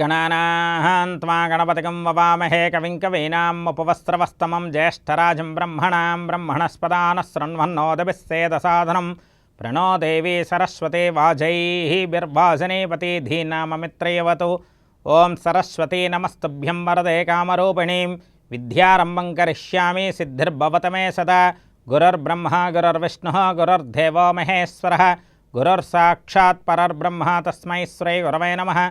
गणानाहान्त्वा गणपतिकं ववामहे कविं कवीनाम् उपवस्त्रवस्तमं ज्येष्ठराजं ब्रह्मणां ब्रह्मणस्पदानः शृण्वन्नोदभिस्सेदसाधनं प्रणो देवी सरस्वती वाजैः बिर्भासनेपति धीनाममित्रयवतु। ॐ सरस्वती नमस्तुभ्यं वरदे कामरूपिणीं। विद्यारम्भं करिष्यामि सिद्धिर्भवत मे सदा। गुरुर्ब्रह्म, गुरुर्विष्णुः, गुरुर्देवो महेश्वरः। गुरुर्साक्षात् परर्ब्रह्म तस्मै श्रीगुरवे नमः।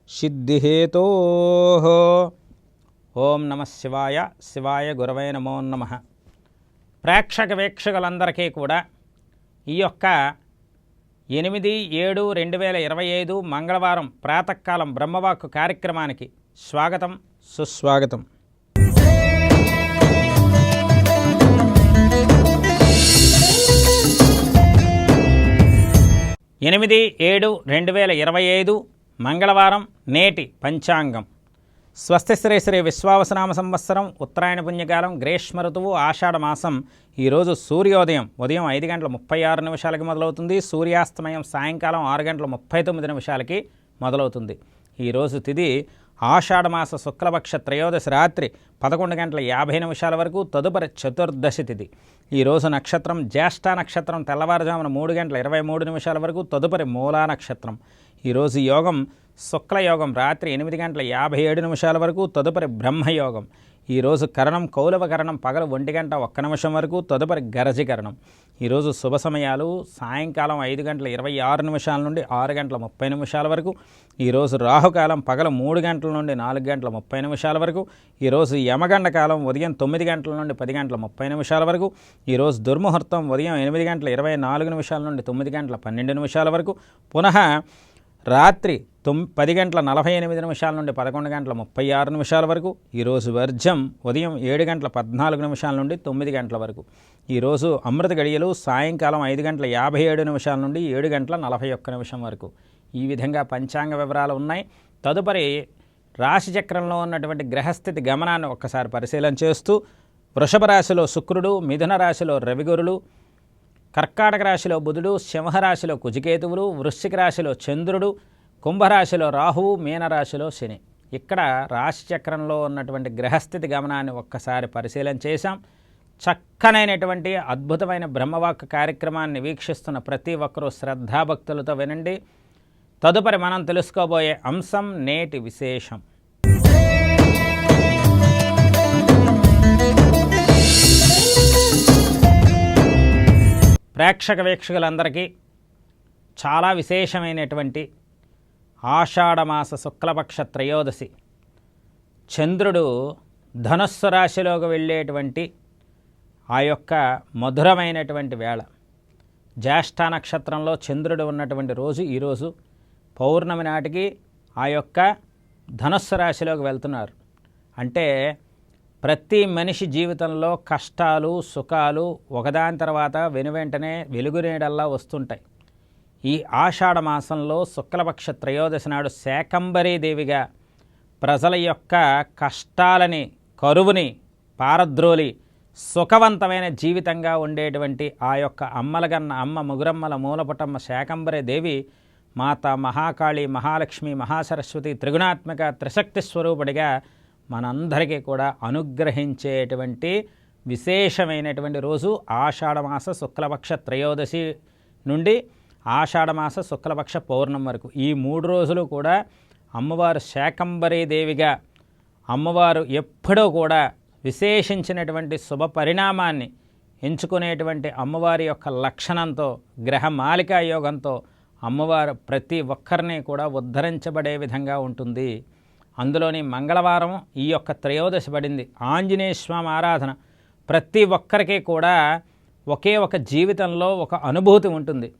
సిద్ధిహేతో. ఓం నమ శివాయ. శివాయ గురవై నమో నమ. ప్రేక్షక వీక్షకులందరికీ కూడా ఈ యొక్క ఎనిమిది ఏడు రెండు వేల ఇరవై ఐదు మంగళవారం ప్రాతకాలం బ్రహ్మవాక్కు కార్యక్రమానికి స్వాగతం సుస్వాగతం. ఎనిమిది ఏడు రెండు వేల ఇరవై ఐదు మంగళవారం నేటి పంచాంగం. స్వస్తి శ్రీ శ్రీ విశ్వావసనామ సంవత్సరం ఉత్తరాయణ పుణ్యకాలం గ్రీష్మ ఋతువు ఆషాఢ మాసం. ఈరోజు సూర్యోదయం. ఉదయం ఐదు గంటల ముప్పై ఆరు నిమిషాలకి మొదలవుతుంది. సూర్యాస్తమయం సాయంకాలం ఆరు గంటల ముప్పై తొమ్మిది నిమిషాలకి మొదలవుతుంది. ఈరోజు తిది ఆషాఢమాస శుక్లపక్ష త్రయోదశి రాత్రి పదకొండు గంటల యాభై నిమిషాల వరకు తదుపరి చతుర్దశి తిథి ఈరోజు నక్షత్రం జ్యేష్ఠ నక్షత్రం తెల్లవారుజామున మూడు గంటల ఇరవై మూడు నిమిషాల వరకు తదుపరి మూలా నక్షత్రం. ఈరోజు యోగం శుక్లయోగం. రాత్రి ఎనిమిది గంటల యాభై ఏడు నిమిషాల వరకు తదుపరి బ్రహ్మయోగం. ఈరోజు కరణం కౌలవ కరణం పగలు ఒంటి గంట ఒక్క నిమిషం వరకు తదుపరి గరజి కరణం. ఈరోజు శుభ సమయాలు సాయంకాలం ఐదు గంటల ఇరవై ఆరు నిమిషాల నుండి ఆరు గంటల ముప్పై నిమిషాల వరకు. ఈరోజు రాహుకాలం పగలు మూడు గంటల నుండి నాలుగు గంటల ముప్పై నిమిషాల వరకు. ఈరోజు యమగండ కాలం ఉదయం తొమ్మిది గంటల నుండి పది గంటల ముప్పై నిమిషాల వరకు. ఈరోజు దుర్ముహూర్తం ఉదయం ఎనిమిది గంటల ఇరవై నాలుగు నిమిషాల నుండి తొమ్మిది గంటల పన్నెండు నిమిషాల వరకు. పునః రాత్రి తొమ్ పది గంటల నలభై ఎనిమిది నిమిషాల నుండి పదకొండు గంటల ముప్పై ఆరు నిమిషాల వరకు ఈరోజు వర్జం ఉదయం ఏడు గంటల పద్నాలుగు నిమిషాల నుండి తొమ్మిది గంటల వరకు. ఈరోజు అమృత గడియలు సాయంకాలం ఐదు గంటల యాభై ఏడు నిమిషాల నుండి ఏడు గంటల నలభై ఒక్క నిమిషం వరకు. ఈ విధంగా పంచాంగ వివరాలు ఉన్నాయి. తదుపరి రాశిచక్రంలో ఉన్నటువంటి గ్రహస్థితి గమనాన్ని ఒక్కసారి పరిశీలన చేస్తూ వృషభ రాశిలో శుక్రుడు మిథున రాశిలో రవిగురులు కర్కాటక రాశిలో బుధుడు సింహరాశిలో కుజికేతువులు వృశ్చిక రాశిలో చంద్రుడు కుంభరాశిలో రాహువు మీనరాశిలో శని. ఇక్కడ రాశి చక్రంలో ఉన్నటువంటి గ్రహస్థితి గమనాన్ని ఒక్కసారి పరిశీలన చేశాం. చక్కనైనటువంటి అద్భుతమైన బ్రహ్మవాక్ కార్యక్రమాన్ని వీక్షిస్తున్న ప్రతి ఒక్కరూ శ్రద్ధాభక్తులతో వినండి. తదుపరి మనం తెలుసుకోబోయే అంశం నేటి విశేషం. ప్రేక్షక వీక్షకులందరికీ చాలా విశేషమైనటువంటి ఆషాఢమాస శుక్లపక్ష త్రయోదశి. చంద్రుడు ధనుస్సు రాశిలోకి వెళ్ళేటువంటి ఆ యొక్క మధురమైనటువంటి వేళ. జ్యేష్ఠ నక్షత్రంలో చంద్రుడు ఉన్నటువంటి రోజు ఈరోజు పౌర్ణమి నాటికి ఆ యొక్క ధనుస్సు రాశిలోకి వెళ్తున్నారు. అంటే ప్రతి మనిషి జీవితంలో కష్టాలు సుఖాలు ఒకదాని తర్వాత వెనువెంటనే వెలుగునేడల్లా వస్తుంటాయి. ఈ ఆషాఢ మాసంలో శుక్లపక్ష త్రయోదశి నాడు శాకంబరీదేవిగా ప్రజల యొక్క కష్టాలని కరువుని పారద్రోలి సుఖవంతమైన జీవితంగా ఉండేటువంటి ఆ యొక్క అమ్మలగన్న అమ్మ ముగురమ్మల మూలపుటమ్మ శాకంబరి దేవి మాత మహాకాళి మహాలక్ష్మి మహాసరస్వతి త్రిగుణాత్మక త్రిశక్తి స్వరూపుడిగా మనందరికీ కూడా అనుగ్రహించేటువంటి విశేషమైనటువంటి రోజు ఆషాఢమాస శుక్లపక్ష త్రయోదశి నుండి ఆషాఢమాస శుక్లపక్ష పౌర్ణం వరకు. ఈ మూడు రోజులు కూడా అమ్మవారు శాకంబరీదేవిగా అమ్మవారు ఎప్పుడూ కూడా విశేషించినటువంటి శుభ పరిణామాన్ని ఎంచుకునేటువంటి అమ్మవారి యొక్క లక్షణంతో గ్రహ మాలికా యోగంతో అమ్మవారు ప్రతి ఒక్కరిని కూడా ఉద్ధరించబడే విధంగా ఉంటుంది. అందులోని మంగళవారం ఈ యొక్క త్రయోదశి పడింది. ఆంజనేయ స్వామి ఆరాధన ప్రతి ఒక్కరికి కూడా ఒకే ఒక జీవితంలో ఒక అనుభూతి ఉంటుంది.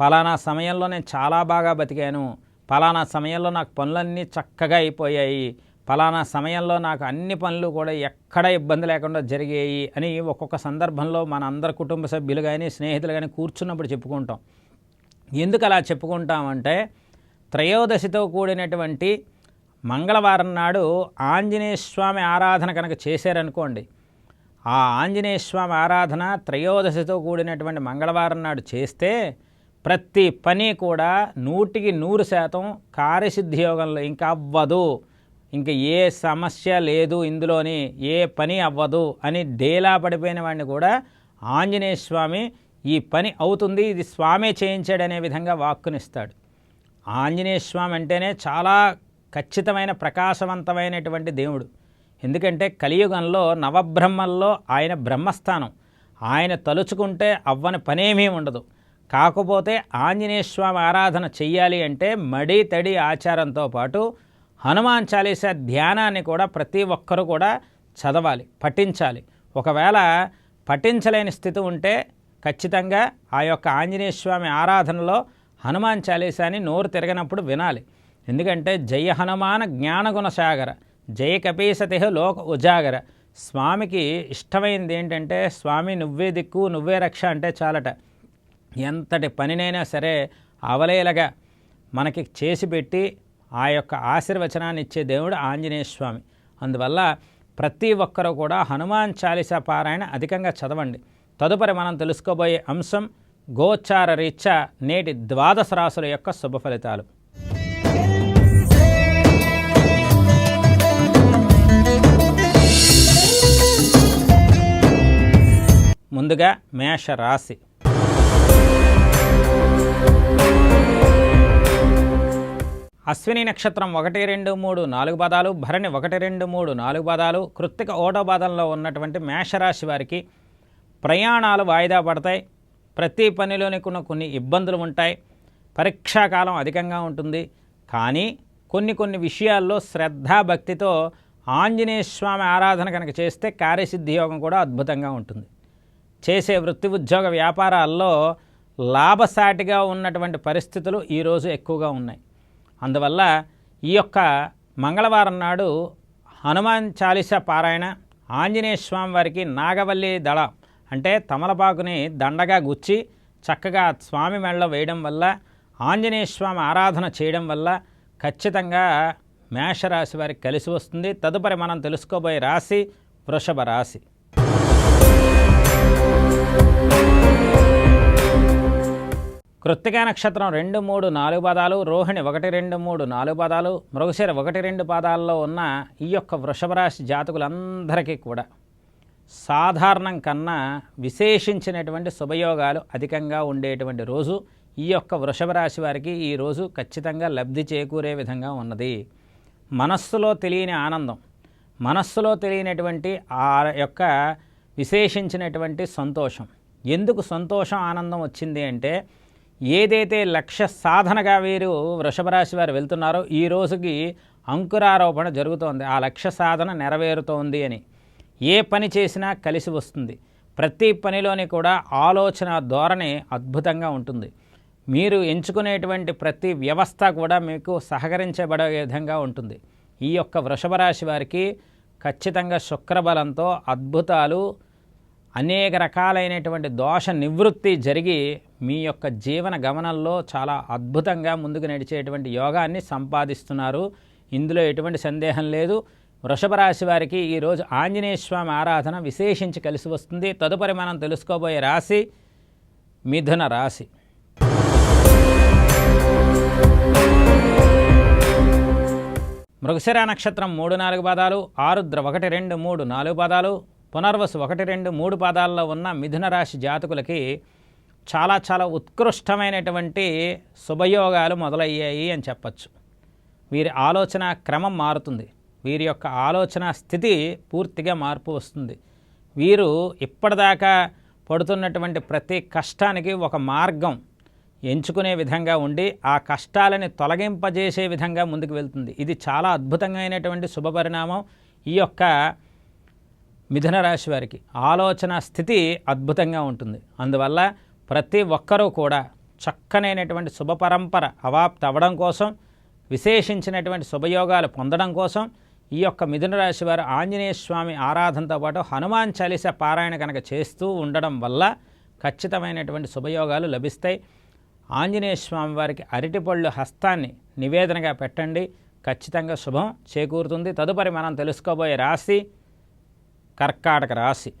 పలానా సమయంలో నేను చాలా బాగా బతికాను. పలానా సమయంలో నాకు పనులన్నీ చక్కగా అయిపోయాయి. పలానా సమయంలో నాకు అన్ని పనులు కూడా ఎక్కడ ఇబ్బంది లేకుండా జరిగాయి అని ఒక్కొక్క సందర్భంలో మన అందరి కుటుంబ సభ్యులు కానీ స్నేహితులు కానీ కూర్చున్నప్పుడు చెప్పుకుంటాం. ఎందుకు అలా చెప్పుకుంటామంటే త్రయోదశితో కూడినటువంటి మంగళవారం నాడు ఆంజనేయ స్వామి ఆరాధన కనుక చేశారనుకోండి ఆ ఆంజనేయ స్వామి ఆరాధన త్రయోదశితో కూడినటువంటి మంగళవారం నాడు చేస్తే ప్రతి పని కూడా నూటికి నూరు శాతం కార్యసిద్ధి యోగంలో ఇంకా అవ్వదు. ఇంకా ఏ సమస్య లేదు ఇందులోని ఏ పని అవ్వదు అని డేలా పడిపోయిన వాడిని కూడా ఆంజనేయ స్వామి ఈ పని అవుతుంది ఇది స్వామే చేయించాడనే విధంగా వాక్కునిస్తాడు. ఆంజనేయ స్వామి అంటేనే చాలా ఖచ్చితమైన ప్రకాశవంతమైనటువంటి దేవుడు. ఎందుకంటే కలియుగంలో నవబ్రహ్మల్లో ఆయన బ్రహ్మస్థానం. ఆయన తలుచుకుంటే అవ్వని పనేమీ ఉండదు. కాకపోతే ఆంజనేయ స్వామి ఆరాధన చెయ్యాలి అంటే మడి తడి ఆచారంతో పాటు హనుమాన్ చాలీసా ధ్యానాన్ని కూడా ప్రతి ఒక్కరూ కూడా చదవాలి పఠించాలి. ఒకవేళ పఠించలేని స్థితి ఉంటే ఖచ్చితంగా ఆ యొక్క ఆంజనేయ స్వామి ఆరాధనలో హనుమాన్ చాలీసాని నోరు తిరగనప్పుడు వినాలి. ఎందుకంటే జయ హనుమాన జ్ఞానగుణ సాగర జయ కపీసతిహ లోక ఉజాగర. స్వామికి ఇష్టమైంది ఏంటంటే స్వామి నువ్వే దిక్కు నువ్వే రక్ష అంటే చాలట. ఎంతటి పనినైనా సరే అవలేలగా మనకి చేసి పెట్టి ఆ యొక్క ఆశీర్వచనాన్ని ఇచ్చే దేవుడు ఆంజనేయ స్వామి. అందువల్ల ప్రతి ఒక్కరూ కూడా హనుమాన్ చాలీసా పారాయణ అధికంగా చదవండి. తదుపరి మనం తెలుసుకోబోయే అంశం గోచార రీత్యా నేటి ద్వాదశ రాసుల యొక్క శుభ ఫలితాలు. ముందుగా మేష రాశి అశ్విని నక్షత్రం ఒకటి రెండు మూడు నాలుగు పదాలు భరణి ఒకటి రెండు మూడు నాలుగు పదాలు కృత్తిక ఓటో పాదంలో ఉన్నటువంటి మేషరాశి వారికి ప్రయాణాలు వాయిదా పడతాయి. ప్రతి పనిలోని కొన్ని కొన్ని ఇబ్బందులు ఉంటాయి. పరీక్షాకాలం అధికంగా ఉంటుంది. కానీ కొన్ని కొన్ని విషయాల్లో శ్రద్ధాభక్తితో ఆంజనేయ స్వామి ఆరాధన కనుక చేస్తే కార్యసిద్ధి యోగం కూడా అద్భుతంగా ఉంటుంది. చేసే వృత్తి ఉద్యోగ వ్యాపారాల్లో లాభసాటిగా ఉన్నటువంటి పరిస్థితులు ఈరోజు ఎక్కువగా ఉన్నాయి. అందువల్ల ఈ యొక్క మంగళవారం నాడు హనుమాన్ చాలీస పారాయణ ఆంజనేయ స్వామి వారికి నాగవల్లి దళ అంటే తమలపాకుని దండగా గుచ్చి చక్కగా స్వామి మెళ్ళ వేయడం వల్ల ఆంజనేయ స్వామి ఆరాధన చేయడం వల్ల ఖచ్చితంగా మేషరాశి వారికి కలిసి వస్తుంది. తదుపరి మనం తెలుసుకోబోయే రాశి వృషభ రాశి. కృత్తికా నక్షత్రం రెండు మూడు నాలుగు పదాలు రోహిణి ఒకటి రెండు మూడు నాలుగు పదాలు మృగశిర ఒకటి రెండు పాదాల్లో ఉన్న ఈ యొక్క వృషభరాశి జాతకులందరికీ కూడా సాధారణం కన్నా విశేషించినటువంటి శుభయోగాలు అధికంగా ఉండేటువంటి రోజు ఈ యొక్క వృషభ రాశి వారికి ఈ రోజు ఖచ్చితంగా లబ్ధి చేకూరే విధంగా ఉన్నది. మనస్సులో తెలియని ఆనందం మనస్సులో తెలియనటువంటి ఆ యొక్క విశేషించినటువంటి సంతోషం. ఎందుకు సంతోషం ఆనందం వచ్చింది అంటే ఏదైతే లక్ష్య సాధనగా వీరు వృషభరాశి వారు వెళ్తున్నారో ఈ రోజుకి అంకురారోపణ జరుగుతోంది. ఆ లక్ష్య సాధన నెరవేరుతోంది అని. ఏ పని చేసినా కలిసి వస్తుంది. ప్రతి పనిలోని కూడా ఆలోచన ధోరణి అద్భుతంగా ఉంటుంది. మీరు ఎంచుకునేటువంటి ప్రతి వ్యవస్థ కూడా మీకు సహకరించబడే విధంగా ఉంటుంది. ఈ యొక్క వృషభ రాశి వారికి ఖచ్చితంగా శుక్రబలంతో అద్భుతాలు అనేక రకాలైనటువంటి దోష నివృత్తి జరిగి మీ యొక్క జీవన గమనంలో చాలా అద్భుతంగా ముందుకు నడిచేటువంటి యోగాన్ని సంపాదిస్తున్నారు. ఇందులో ఎటువంటి సందేహం లేదు. వృషభ రాశి వారికి ఈరోజు ఆంజనేయ స్వామి ఆరాధన విశేషించి కలిసి వస్తుంది. తదుపరి మనం తెలుసుకోబోయే రాశి మిథున రాశి. మృగశిర నక్షత్రం మూడు నాలుగు పాదాలు ఆరుద్ర ఒకటి రెండు మూడు నాలుగు పాదాలు పునర్వసు ఒకటి రెండు మూడు పాదాల్లో ఉన్న మిథున రాశి జాతకులకి చాలా చాలా ఉత్కృష్టమైనటువంటి శుభయోగాలు మొదలయ్యాయి అని చెప్పచ్చు. వీరి ఆలోచన క్రమం మారుతుంది. వీరి యొక్క ఆలోచన స్థితి పూర్తిగా మార్పు వస్తుంది. వీరు ఇప్పటిదాకా పడుతున్నటువంటి ప్రతి కష్టానికి ఒక మార్గం ఎంచుకునే విధంగా ఉండి ఆ కష్టాలని తొలగింపజేసే విధంగా ముందుకు వెళ్తుంది. ఇది చాలా అద్భుతమైనటువంటి శుభ పరిణామం ఈ యొక్క మిథున రాశి వారికి. ఆలోచన స్థితి అద్భుతంగా ఉంటుంది. అందువల్ల ప్రతి ఒక్కరూ కూడా చక్కనైనటువంటి శుభ పరంపర అవాప్తి అవ్వడం కోసం విశేషించినటువంటి శుభయోగాలు పొందడం కోసం ఈ యొక్క మిథున రాశి వారు ఆంజనేయ స్వామి ఆరాధనతో పాటు హనుమాన్ చాలీస పారాయణ కనుక చేస్తూ ఉండడం వల్ల ఖచ్చితమైనటువంటి శుభయోగాలు లభిస్తాయి. ఆంజనేయ స్వామి వారికి అరటిపళ్ళు హస్తాన్ని నివేదనగా పెట్టండి. ఖచ్చితంగా శుభం చేకూరుతుంది. తదుపరి మనం తెలుసుకోబోయే రాశి కర్కాటక రాశి.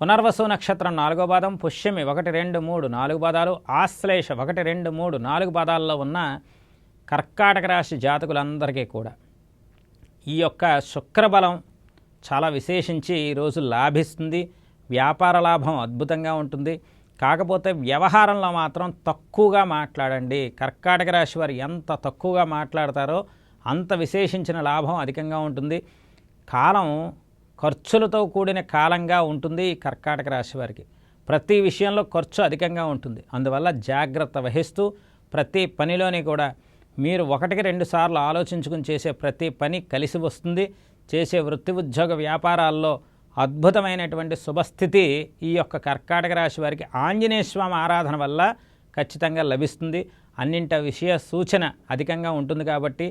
పునర్వసు నక్షత్రం నాలుగో పాదం పుష్యమి ఒకటి రెండు మూడు నాలుగు పాదాలు ఆశ్లేష ఒకటి రెండు మూడు నాలుగు పాదాల్లో ఉన్న కర్కాటక రాశి జాతకులందరికీ కూడా ఈ యొక్క శుక్రబలం చాలా విశేషించి ఈరోజు లాభిస్తుంది. వ్యాపార లాభం అద్భుతంగా ఉంటుంది. కాకపోతే వ్యవహారంలో మాత్రం తక్కువగా మాట్లాడండి. కర్కాటక రాశి వారు ఎంత తక్కువగా మాట్లాడతారో అంత విశేషించిన లాభం అధికంగా ఉంటుంది. కాలం ఖర్చులతో కూడిన కాలంగా ఉంటుంది ఈ కర్కాటక రాశి వారికి. ప్రతి విషయంలో ఖర్చు అధికంగా ఉంటుంది. అందువల్ల జాగ్రత్త వహిస్తూ ప్రతి పనిలోని కూడా మీరు ఒకటికి రెండు సార్లు ఆలోచించుకుని చేసే ప్రతి పని కలిసి వస్తుంది. చేసే వృత్తి ఉద్యోగ వ్యాపారాల్లో అద్భుతమైనటువంటి శుభస్థితి ఈ యొక్క కర్కాటక రాశి వారికి. ఆంజనేయ స్వామి ఆరాధన వల్ల ఖచ్చితంగా లభిస్తుంది. అన్నింట విషయ సూచన అధికంగా ఉంటుంది కాబట్టి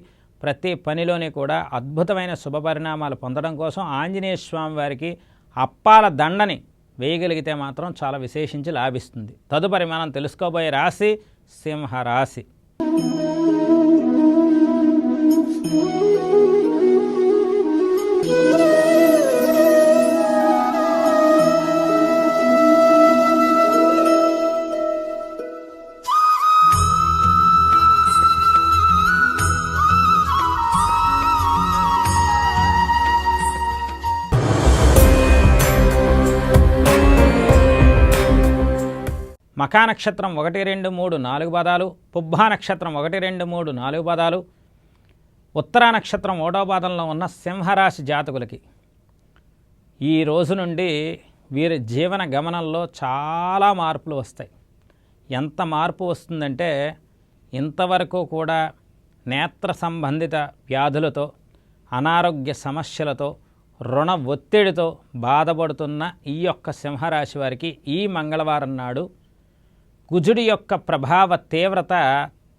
ప్రతి పనిలోని కూడా అద్భుతమైన శుభ పరిణామాలు పొందడం కోసం ఆంజనేయ స్వామి వారికి అప్పాల దండని వేయగలిగితే మాత్రం చాలా విశేషించి లాభిస్తుంది. తదుపరి మనం తెలుసుకోబోయే రాశి సింహరాశి. మకా నక్షత్రం ఒకటి రెండు మూడు నాలుగు పదాలు పుబ్బా నక్షత్రం ఒకటి రెండు మూడు నాలుగు పదాలు ఉత్తరా నక్షత్రం ఓటో పాదంలో ఉన్న సింహరాశి జాతకులకి. ఈ రోజు నుండి వీరి జీవన గమనంలో చాలా మార్పులు వస్తాయి. ఎంత మార్పు వస్తుందంటే ఇంతవరకు కూడా నేత్ర సంబంధిత వ్యాధులతో అనారోగ్య సమస్యలతో రుణ ఒత్తిడితో బాధపడుతున్న ఈ యొక్క సింహరాశి వారికి ఈ మంగళవారం నాడు కుజుడి యొక్క ప్రభావ తీవ్రత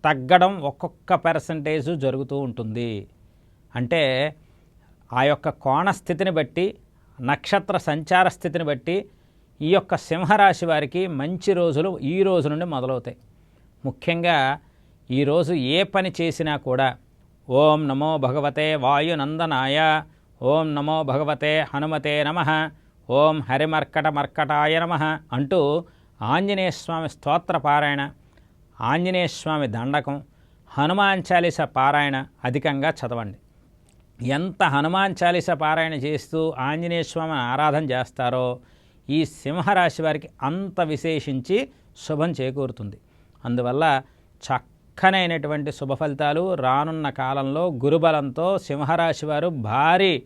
తగ్గడం ఒక్కొక్క పర్సంటేజు జరుగుతూ ఉంటుంది. అంటే ఆ యొక్క కోణ స్థితిని బట్టి నక్షత్ర సంచార స్థితిని బట్టి ఈ యొక్క సింహరాశి వారికి మంచి రోజులు ఈ రోజు నుండి మొదలవుతాయి. ముఖ్యంగా ఈరోజు ఏ పని చేసినా కూడా ఓం నమో భగవతే వాయునందనాయ ఓం నమో భగవతే హనుమతే నమ ఓం హరిమర్కట మర్కటాయ నమ అంటూ ఆంజనేయస్వామి స్తోత్ర పారాయణ ఆంజనేయస్వామి దండకం హనుమాన్ చాలీస పారాయణ అధికంగా చదవండి. ఎంత హనుమాన్ చాలీస పారాయణ చేస్తూ ఆంజనేయస్వామిని ఆరాధన చేస్తారో ఈ సింహరాశి వారికి అంత విశేషించి శుభం చేకూరుతుంది. అందువల్ల చక్కనైనటువంటి శుభ ఫలితాలు రానున్న కాలంలో గురుబలంతో సింహరాశి వారు భారీ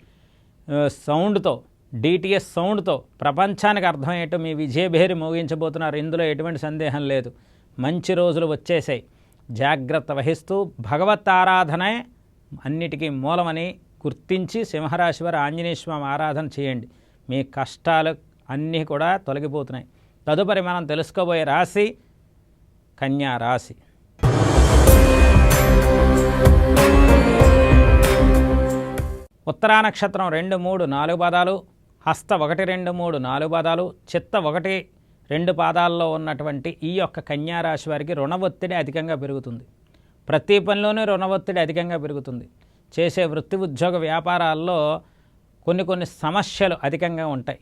సౌండ్తో డిటిఎస్ సౌండ్తో ప్రపంచానికి అర్థమయ్యేట్టు మీ విజయభేరి మోగించబోతున్నారు. ఇందులో ఎటువంటి సందేహం లేదు. మంచి రోజులు వచ్చేసాయి. జాగ్రత్త వహిస్తూ భగవత్ ఆరాధనే అన్నిటికీ మూలమని గుర్తించి సింహరాశి వారి ఆంజనేయ స్వామి ఆరాధన చేయండి. మీ కష్టాలు అన్నీ కూడా తొలగిపోతున్నాయి. తదుపరి మనం తెలుసుకోబోయే రాశి కన్యా రాశి. ఉత్తరా నక్షత్రం రెండు మూడు నాలుగు పదాలు. హస్త ఒకటి రెండు మూడు నాలుగు పాదాలు చిత్త ఒకటి రెండు పాదాల్లో ఉన్నటువంటి ఈ యొక్క కన్యారాశి వారికి రుణ ఒత్తిడి అధికంగా పెరుగుతుంది. ప్రతి పనిలోనే రుణ ఒత్తిడి అధికంగా పెరుగుతుంది. చేసే వృత్తి ఉద్యోగ వ్యాపారాల్లో కొన్ని కొన్ని సమస్యలు అధికంగా ఉంటాయి.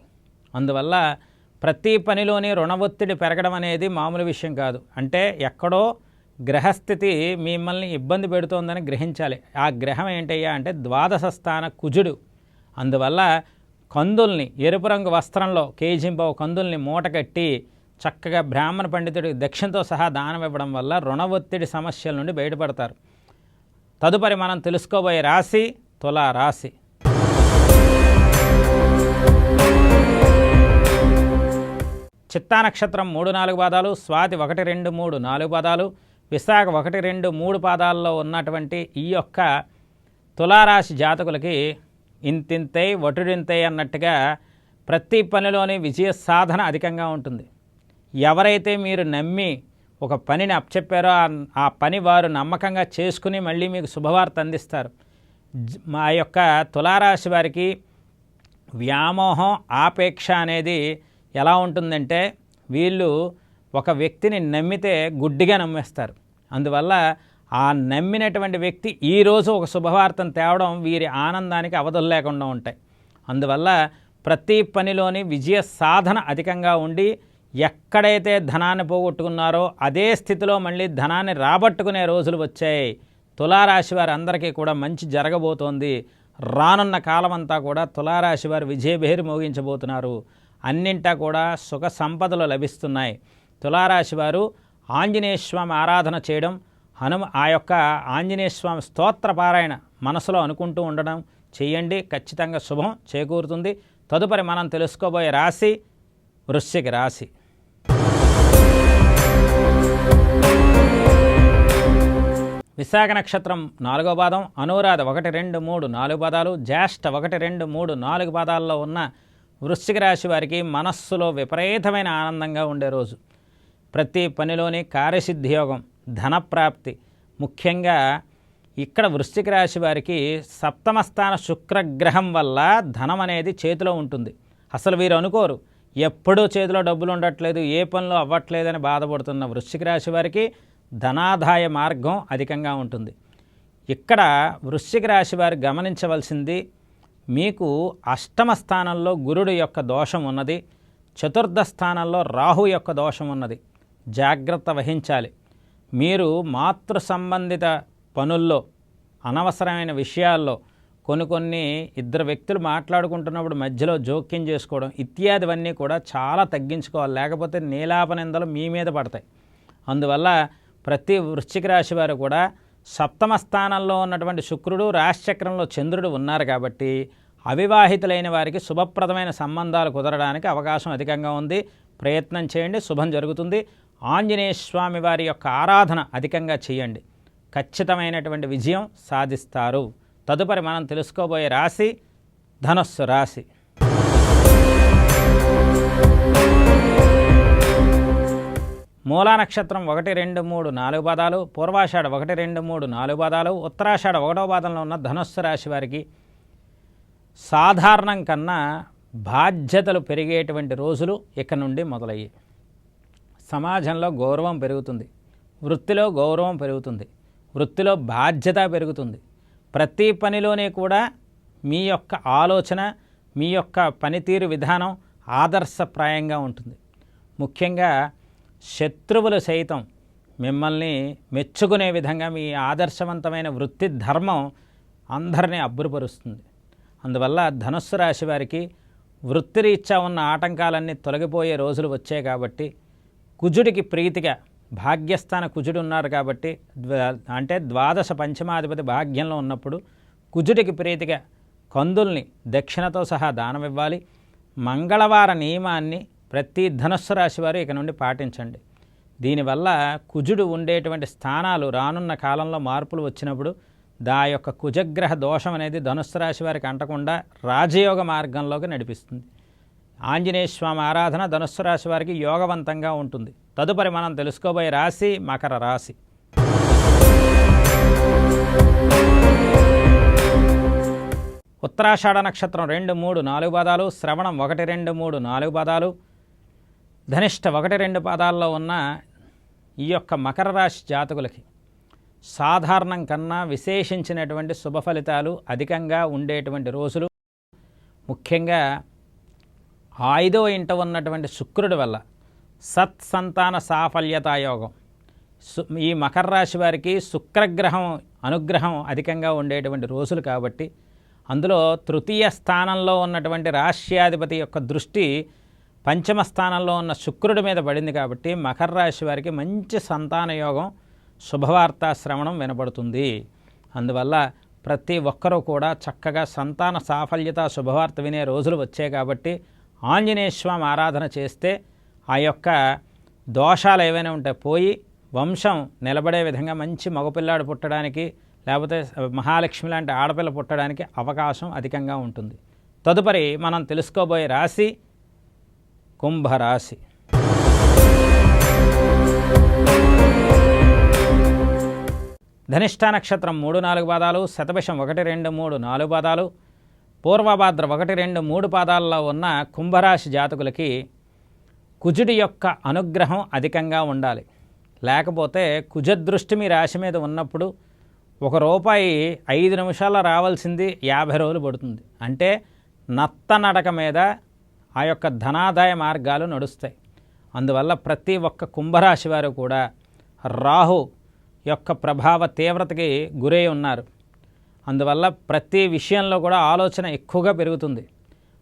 అందువల్ల ప్రతి పనిలోని రుణ ఒత్తిడి పెరగడం అనేది మామూలు విషయం కాదు. అంటే ఎక్కడో గ్రహస్థితి మిమ్మల్ని ఇబ్బంది పెడుతోందని గ్రహించాలి. ఆ గ్రహం ఏంటయ్యా అంటే ద్వాదశ స్థాన కుజుడు. అందువల్ల కందుల్ని ఎరుపు రంగు వస్త్రంలో కేజింబావు కందుల్ని మూటకట్టి చక్కగా బ్రాహ్మణ పండితుడికి దక్షిణతో సహా దానం ఇవ్వడం వల్ల రుణ ఒత్తిడి సమస్యల నుండి బయటపడతారు. తదుపరి మనం తెలుసుకోబోయే రాశి తులా రాశి. చిత్తా నక్షత్రం మూడు నాలుగు పాదాలు స్వాతి ఒకటి రెండు మూడు నాలుగు పాదాలు విశాఖ ఒకటి రెండు మూడు పాదాల్లో ఉన్నటువంటి ఈ యొక్క తులారాశి జాతకులకి ఇంతింతై వటుడింతై అన్నట్టుగా ప్రతి పనిలోని విజయ సాధన అధికంగా ఉంటుంది. ఎవరైతే మీరు నమ్మి ఒక పనిని అప్పచెప్పారో ఆ- ఆ పని వారు నమ్మకంగా చేసుకుని మళ్ళీ మీకు శుభవార్త అందిస్తారు. జ- మా యొక్క తులారాశి వారికి వ్యామోహం ఆపేక్ష అనేది ఎలా ఉంటుందంటే వీళ్ళు ఒక వ్యక్తిని నమ్మితే గుడ్డిగా నమ్మేస్తారు. అందువల్ల ఆ నమ్మినటువంటి వ్యక్తి ఈరోజు ఒక శుభవార్తను తేవడం వీరి ఆనందానికి అవధులు లేకుండా ఉంటాయి. అందువల్ల ప్రతి పనిలోని విజయ సాధన అధికంగా ఉండి ఎక్కడైతే ధనాన్ని పోగొట్టుకున్నారో అదే స్థితిలో మళ్ళీ ధనాన్ని రాబట్టుకునే రోజులు వచ్చాయి. తులారాశి వారి అందరికీ కూడా మంచి జరగబోతోంది. రానున్న కాలం అంతా కూడా తులారాశి వారు విజయభేరి మోగించబోతున్నారు. అన్నింటా కూడా సుఖ సంపదలు లభిస్తున్నాయి. తులారాశి వారు ఆంజనేయ స్వామి ఆరాధన చేయడం హనుమ ఆ యొక్క ఆంజనేయ స్వామి స్తోత్ర పారాయణ మనసులో అనుకుంటూ ఉండడం చేయండి. ఖచ్చితంగా శుభం చేకూరుతుంది. తదుపరి మనం తెలుసుకోబోయే రాశి వృశ్చిక రాశి. విశాఖ నక్షత్రం నాలుగో పాదం అనురాధ ఒకటి రెండు మూడు నాలుగు పదాలు జ్యేష్ఠ ఒకటి రెండు మూడు నాలుగు పాదాల్లో ఉన్న వృశ్చిక రాశి వారికి మనస్సులో విపరీతమైన ఆనందంగా ఉండే రోజు. ప్రతి పనిలోని కార్యసిద్ధి యోగం ధనప్రాప్తి. ముఖ్యంగా ఇక్కడ వృశ్చిక రాశి వారికి సప్తమ స్థాన శుక్రగ్రహం వల్ల ధనం అనేది చేతిలో ఉంటుంది. అసలు వీరు అనుకోరు ఎప్పుడూ చేతిలో డబ్బులు ఉండట్లేదు ఏ పనులు అవ్వట్లేదని బాధపడుతున్న వృశ్చిక రాశి వారికి ధనాదాయ మార్గం అధికంగా ఉంటుంది. ఇక్కడ వృశ్చిక రాశి వారు గమనించవలసింది మీకు అష్టమ స్థానంలో గురుడు యొక్క దోషం ఉన్నది చతుర్థ స్థానంలో రాహు యొక్క దోషం ఉన్నది. జాగ్రత్త వహించాలి. మీరు మాతృ సంబంధిత పనుల్లో అనవసరమైన విషయాల్లో కొన్ని కొన్ని ఇద్దరు వ్యక్తులు మాట్లాడుకుంటున్నప్పుడు మధ్యలో జోక్యం చేసుకోవడం ఇత్యాదివన్నీ కూడా చాలా తగ్గించుకోవాలి. లేకపోతే నీలాపనిందలు మీ మీద పడతాయి. అందువల్ల ప్రతి వృశ్చిక రాశి వారు కూడా సప్తమ స్థానంలో ఉన్నటువంటి శుక్రుడు రాశిచక్రంలో చంద్రుడు ఉన్నారు కాబట్టి అవివాహితులైన వారికి శుభప్రదమైన సంబంధాలు కుదరడానికి అవకాశం అధికంగా ఉంది. ప్రయత్నం చేయండి. శుభం జరుగుతుంది. ఆంజనేయ స్వామి వారి యొక్క ఆరాధన అధికంగా చేయండి. ఖచ్చితమైనటువంటి విజయం సాధిస్తారు. తదుపరి మనం తెలుసుకోబోయే రాశి ధనస్సు రాశి. మూలా నక్షత్రం ఒకటి రెండు మూడు నాలుగు పదాలు పూర్వాషాఢ ఒకటి రెండు మూడు నాలుగు పదాలు ఉత్తరాషాఢ ఒకటో పాదంలో ఉన్న ధనుస్సు రాశి వారికి సాధారణం కన్నా బాధ్యతలు పెరిగేటువంటి రోజులు ఇక నుండి మొదలయ్యాయి. సమాజంలో గౌరవం పెరుగుతుంది. వృత్తిలో గౌరవం పెరుగుతుంది. వృత్తిలో బాధ్యత పెరుగుతుంది. ప్రతి పనిలోనే కూడా మీ యొక్క ఆలోచన మీ యొక్క పనితీరు విధానం ఆదర్శప్రాయంగా ఉంటుంది. ముఖ్యంగా శత్రువులు సైతం మిమ్మల్ని మెచ్చుకునే విధంగా మీ ఆదర్శవంతమైన వృత్తి ధర్మం అందరినీ అబ్బురుపరుస్తుంది. అందువల్ల ధనుస్సు రాశి వారికి వృత్తిరీత్యా ఉన్న ఆటంకాలన్నీ తొలగిపోయే రోజులు వచ్చాయి కాబట్టి కుజుడికి ప్రీతిగా భాగ్యస్థాన కుజుడు ఉన్నారు కాబట్టి అంటే ద్వాదశ పంచమాధిపతి భాగ్యంలో ఉన్నప్పుడు కుజుడికి ప్రీతిగా కందుల్ని దక్షిణతో సహా దానం ఇవ్వాలి. మంగళవార నియమాన్ని ప్రతి ధనుస్సు రాశి వారు ఇక నుండి పాటించండి. దీనివల్ల కుజుడు ఉండేటువంటి స్థానాలు రానున్న కాలంలో మార్పులు వచ్చినప్పుడు దా యొక్క కుజగ్రహ దోషం అనేది ధనుస్సు రాశి వారికి అంటకుండా రాజయోగ మార్గంలోకి నడిపిస్తుంది. ఆంజనేయ స్వామి ఆరాధన ధనుస్సు రాశి వారికి యోగవంతంగా ఉంటుంది. తదుపరి మనం తెలుసుకోబోయే రాశి మకర రాశి. ఉత్తరాషాఢ నక్షత్రం రెండు మూడు నాలుగు పదాలు శ్రవణం ఒకటి రెండు మూడు నాలుగు పదాలు. ధనిష్ట ఒకటి రెండు పదాల్లో ఉన్న ఈ యొక్క మకర రాశి జాతకులకి సాధారణం కన్నా విశేషించినటువంటి శుభ ఫలితాలు అధికంగా ఉండేటువంటి రోజులు. ముఖ్యంగా ఐదో ఇంట ఉన్నటువంటి శుక్రుడి వల్ల సత్సంతాన సాఫల్యతాయోగం సు ఈ మకర రాశి వారికి శుక్రగ్రహం అనుగ్రహం అధికంగా ఉండేటువంటి రోజులు కాబట్టి అందులో తృతీయ స్థానంలో ఉన్నటువంటి రాష్ట్రాధిపతి యొక్క దృష్టి పంచమ స్థానంలో ఉన్న శుక్రుడి మీద పడింది కాబట్టి మకర రాశి వారికి మంచి సంతాన యోగం శుభవార్త శ్రవణం వినబడుతుంది అందువల్ల ప్రతి ఒక్కరూ కూడా చక్కగా సంతాన సాఫల్యత శుభవార్త వినే రోజులు వచ్చాయి కాబట్టి ఆంజనేయ స్వామి ఆరాధన చేస్తే ఆ యొక్క దోషాలు ఏవైనా ఉంటే పోయి వంశం నిలబడే విధంగా మంచి మగపిల్లాడు పుట్టడానికి లేకపోతే మహాలక్ష్మి లాంటి ఆడపిల్ల పుట్టడానికి అవకాశం అధికంగా ఉంటుంది. తదుపరి మనం తెలుసుకోబోయే రాశి కుంభరాశి. ధనిష్ట నక్షత్రం మూడు నాలుగు పాదాలు శతభిషం ఒకటి రెండు మూడు నాలుగు పాదాలు పూర్వభాద్ర ఒకటి రెండు మూడు పాదాల్లో ఉన్న కుంభరాశి జాతకులకి కుజుడి యొక్క అనుగ్రహం అధికంగా ఉండాలి. లేకపోతే కుజదృష్టి మీ రాశి మీద ఉన్నప్పుడు ఒక రూపాయి ఐదు నిమిషాల్లో రావాల్సింది యాభై రోజులు పడుతుంది. అంటే నత్త నడక మీద ఆ యొక్క ధనాదాయ మార్గాలు నడుస్తాయి. అందువల్ల ప్రతి ఒక్క కుంభరాశి వారు కూడా రాహు యొక్క ప్రభావ తీవ్రతకి గురై ఉన్నారు. అందువల్ల ప్రతి విషయంలో కూడా ఆలోచన ఎక్కువగా పెరుగుతుంది.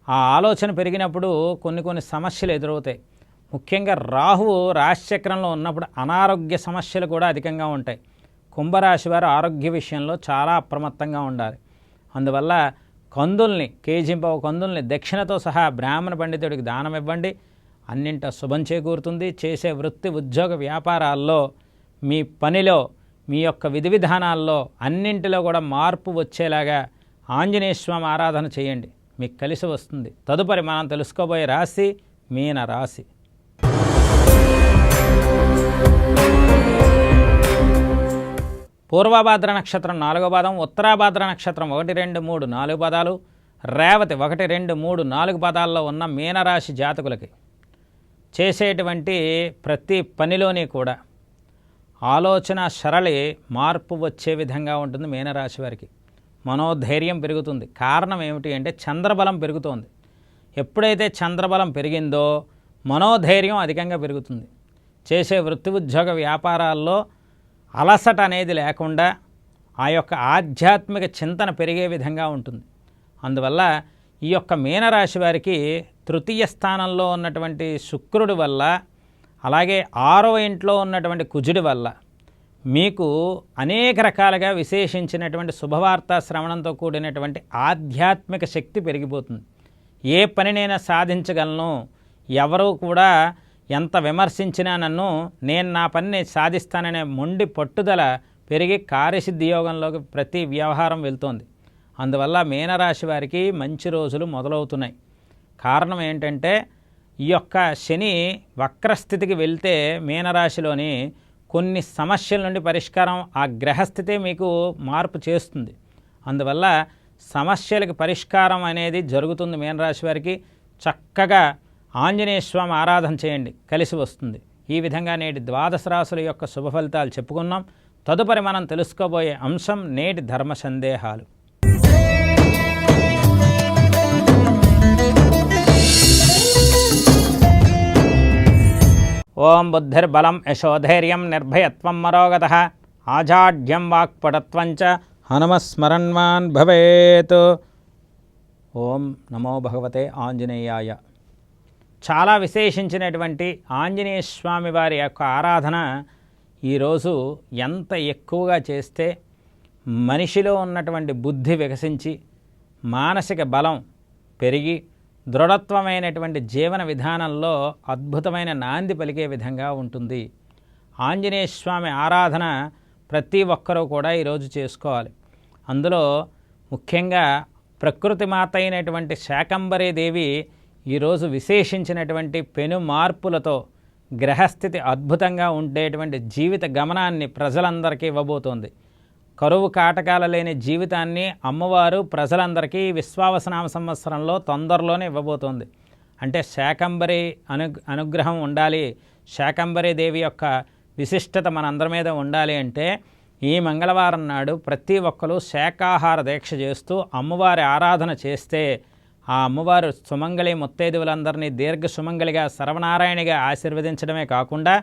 ఆ ఆలోచన పెరిగినప్పుడు కొన్ని కొన్ని సమస్యలు ఎదురవుతాయి. ముఖ్యంగా రాహువు రాశిచక్రంలో ఉన్నప్పుడు అనారోగ్య సమస్యలు కూడా అధికంగా ఉంటాయి. కుంభరాశి వారు ఆరోగ్య విషయంలో చాలా అప్రమత్తంగా ఉండాలి. అందువల్ల కందుల్ని కేజింపవ కందుల్ని దక్షిణతో సహా బ్రాహ్మణ పండితుడికి దానం ఇవ్వండి. అన్నింట శుభం చేకూరుతుంది. చేసే వృత్తి ఉద్యోగ వ్యాపారాల్లో మీ పనిలో మీ యొక్క విధి విధానాల్లో అన్నింటిలో కూడా మార్పు వచ్చేలాగా ఆంజనేయ స్వామి ఆరాధన చేయండి. మీకు కలిసి వస్తుంది. తదుపరి మనం తెలుసుకోబోయే రాశి మీన రాశి. పూర్వభాద్ర నక్షత్రం నాలుగో పాదం ఉత్తరాభాద్ర నక్షత్రం ఒకటి రెండు మూడు నాలుగు పదాలు రేవతి ఒకటి రెండు మూడు నాలుగు పదాల్లో ఉన్న మీనరాశి జాతకులకి చేసేటువంటి ప్రతి పనిలోని కూడా ఆలోచన సరళి మార్పు వచ్చే విధంగా ఉంటుంది మీనరాశి వారికి. మనోధైర్యం పెరుగుతుంది. కారణం ఏమిటి అంటే చంద్రబలం పెరుగుతోంది. ఎప్పుడైతే చంద్రబలం పెరిగిందో మనోధైర్యం అధికంగా పెరుగుతుంది. చేసే వృత్తి ఉద్యోగ వ్యాపారాల్లో అలసట అనేది లేకుండా ఆ యొక్క ఆధ్యాత్మిక చింతన పెరిగే విధంగా ఉంటుంది. అందువల్ల ఈ యొక్క మీనరాశి వారికి తృతీయ స్థానంలో ఉన్నటువంటి శుక్రుడి వల్ల అలాగే ఆరవ ఇంట్లో ఉన్నటువంటి కుజుడి వల్ల మీకు అనేక రకాలుగా విశేషించినటువంటి శుభవార్త శ్రవణంతో కూడినటువంటి ఆధ్యాత్మిక శక్తి పెరిగిపోతుంది. ఏ పనినైనా సాధించగలను. ఎవరు కూడా ఎంత విమర్శించినా నన్ను నేను నా పనిని సాధిస్తాననే మొండి పట్టుదల పెరిగి కార్యసిద్ధి యోగంలోకి ప్రతి వ్యవహారం వెళ్తోంది. అందువల్ల మీనరాశి వారికి మంచి రోజులు మొదలవుతున్నాయి. కారణం ఏంటంటే ఈ యొక్క శని వక్రస్థితికి వెళ్తే మీనరాశిలోని కొన్ని సమస్యల నుండి పరిష్కారం ఆ గ్రహస్థితే మీకు మార్పు చేస్తుంది. అందువల్ల సమస్యలకు పరిష్కారం అనేది జరుగుతుంది మీనరాశి వారికి. చక్కగా ఆంజనేయ స్వామి ఆరాధన చేయండి కలిసి వస్తుంది. ఈ విధంగా నేటి ద్వాదశ రాశుల యొక్క శుభ ఫలితాలు చెప్పుకున్నాం. తదుపరి మనం తెలుసుకోబోయే అంశం నేటి ధర్మ సందేహాలు. ఓం బుద్ధిర్బలం యశోధైర్యం నిర్భయత్వం మరోగత. ఆజాఢ్యం వాక్పటత్వంచ హనుమస్మరణ్మాన్ భవేత్. ఓం నమో భగవతే ఆంజనేయాయ. చాలా విశేషించినటువంటి ఆంజనేయ స్వామి వారి యొక్క ఆరాధన ఈరోజు ఎంత ఎక్కువగా చేస్తే మనిషిలో ఉన్నటువంటి బుద్ధి వికసించి మానసిక బలం పెరిగి దృఢత్వమైనటువంటి జీవన విధానంలో అద్భుతమైన నాంది పలికే విధంగా ఉంటుంది. ఆంజనేయ స్వామి ఆరాధన ప్రతి ఒక్కరూ కూడా ఈరోజు చేసుకోవాలి. అందులో ముఖ్యంగా ప్రకృతి మాత అయినటువంటి శాకంబరీ దేవి ఈరోజు విశేషించినటువంటి పెను మార్పులతో గ్రహస్థితి అద్భుతంగా ఉండేటువంటి జీవిత గమనాన్ని ప్రజలందరికీ ఇవ్వబోతోంది. కరువు కాటకాల లేని జీవితాన్ని అమ్మవారు ప్రజలందరికీ విశ్వావసనామ సంవత్సరంలో తొందరలోనే ఇవ్వబోతోంది. అంటే శాకంబరి అను అనుగ్రహం ఉండాలి. శాకంబరి దేవి యొక్క విశిష్టత మనందరి మీద ఉండాలి అంటే ఈ మంగళవారం నాడు ప్రతి ఒక్కరూ శాకాహార దీక్ష చేస్తూ అమ్మవారి ఆరాధన చేస్తే ఆ అమ్మవారు సుమంగళి ముత్తైదువులందరినీ దీర్ఘ సుమంగళిగా సర్వనారాయణిగా ఆశీర్వదించడమే కాకుండా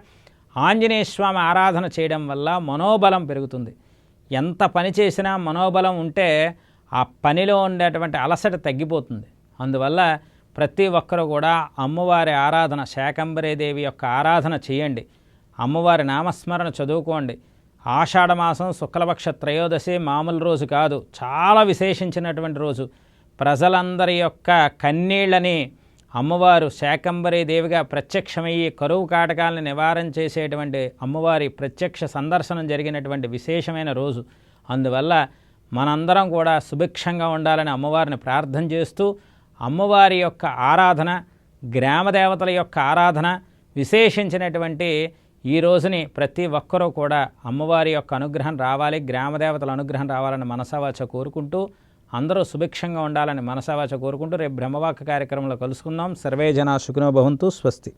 ఆంజనేయ స్వామి ఆరాధన చేయడం వల్ల మనోబలం పెరుగుతుంది. ఎంత పని చేసినా మనోబలం ఉంటే ఆ పనిలో ఉండేటువంటి అలసట తగ్గిపోతుంది. అందువల్ల ప్రతి ఒక్కరూ కూడా అమ్మవారి ఆరాధన శాకంబరీదేవి యొక్క ఆరాధన చేయండి. అమ్మవారి నామస్మరణ చదువుకోండి. ఆషాఢమాసం శుక్లపక్ష త్రయోదశి మామూలు రోజు కాదు. చాలా విశేషించినటువంటి రోజు. ప్రజలందరి యొక్క కన్నీళ్ళని అమ్మవారు శాకంబరీ దేవిగా ప్రత్యక్షమయ్యి కరువు కాటకాలను నివారణ చేసేటువంటి అమ్మవారి ప్రత్యక్ష సందర్శనం జరిగినటువంటి విశేషమైన రోజు. అందువల్ల మనందరం కూడా సుభిక్షంగా ఉండాలని అమ్మవారిని ప్రార్థన చేస్తూ అమ్మవారి యొక్క ఆరాధన గ్రామ దేవతల యొక్క ఆరాధన విశేషించినటువంటి ఈ రోజుని ప్రతి ఒక్కరూ కూడా అమ్మవారి యొక్క అనుగ్రహం రావాలి గ్రామదేవతల అనుగ్రహం రావాలని మనసవాచ కోరుకుంటూ అందరూ సుభిక్షంగా ఉండాలని మనసావాచ కోరుకుంటూ రేపు బ్రహ్మవాక కార్యక్రమంలో కలుసుకుందాం. సర్వే జన సుఖినో భవంతు. స్వస్తి.